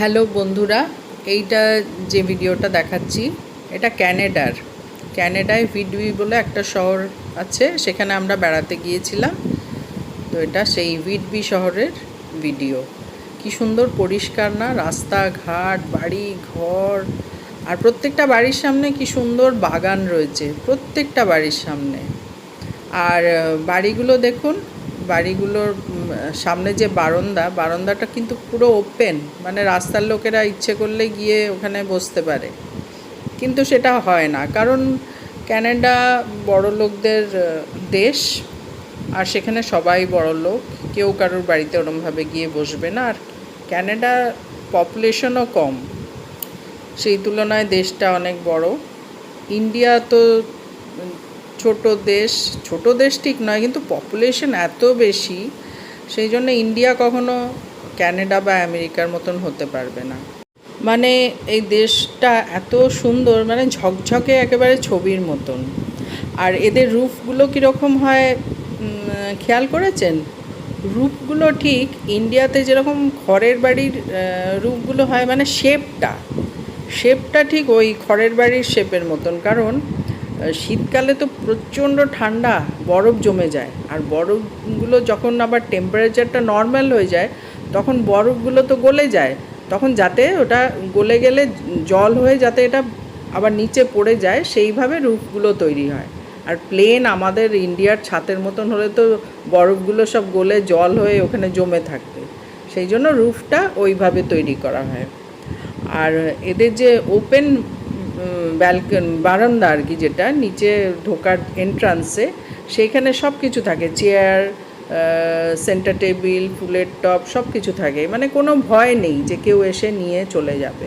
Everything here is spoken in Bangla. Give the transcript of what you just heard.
হ্যালো বন্ধুরা, এইটা যে ভিডিওটা দেখাচ্ছি, এটা ক্যানাডার। ক্যানাডায় ভিডবি বলে একটা শহর আছে, সেখানে আমরা বেড়াতে গিয়েছিলাম। তো এটা সেই ভিডবি শহরের ভিডিও। কি সুন্দর পরিষ্কার না, রাস্তাঘাট, বাড়ি, ঘর, আর প্রত্যেকটা বাড়ির সামনে কি সুন্দর বাগান রয়েছে, প্রত্যেকটা বাড়ির সামনে। আর বাড়িগুলো দেখুন বাড়িগুলোর সামনে যে বারান্দা, বারান্দাটা কিন্তু পুরো ওপেন মানে রাস্তার লোকেরা ইচ্ছে করলে গিয়ে ওখানে বসতে পারে। কিন্তু সেটা হয় না, কারণ ক্যানাডা বড় লোকদের দেশ, আর সেখানে সবাই বড় লোক, কেউ কারোর বাড়িতে ওরমভাবে গিয়ে বসবে না, আর ক্যানাডা পপুলেশনও কম। সেই তুলনায় দেশটা অনেক বড়। ইন্ডিয়া তো ছোট দেশ ছোট দেশ ঠিক নয়, কিন্তু পপুলেশন এত বেশি, সেই জন্য ইন্ডিয়া কখনো ক্যানাডা বা আমেরিকার মতন হতে পারবে না। মানে এই দেশটা এত সুন্দর মানে ঝকঝকে একেবারে ছবির মতন। আর এদের রুফগুলো কীরকম হয় খেয়াল করেছেন? রূপগুলো ঠিক ইন্ডিয়াতে যেরকম খড়ের বাড়ির রূপগুলো হয় মানে শেপটা শেপটা ঠিক ওই খড়ের বাড়ির শেপের মতন, কারণ শীতকালে তো প্রচণ্ড ঠান্ডা, বরফ জমে যায়। আর বরফগুলো যখন আবার টেম্পারেচারটা নর্মাল হয়ে যায়, তখন বরফগুলো তো গলে যায়। তখন যাতে ওটা গলে গেলে জল হয়ে যাতে এটা আবার নিচে পড়ে যায়, সেইভাবে রুফগুলো তৈরি হয়। আর প্লেন আমাদের ইন্ডিয়ার ছাতের মতন হলে তো বরফগুলো সব গলে জল হয়ে ওখানে জমে থাকবে। সেই জন্য রুফটা ওইভাবে তৈরি করা হয়। আর এদের যে ওপেন ব্যালকন বারান্দা আর কি যেটা, নিচে ঢোকার এন্ট্রান্সে সেইখানে সব কিছু থাকে চেয়ার সেন্টার টেবিল ফুলের টপ সব কিছু থাকে। মানে কোনো ভয় নেই যে কেউ এসে নিয়ে চলে যাবে।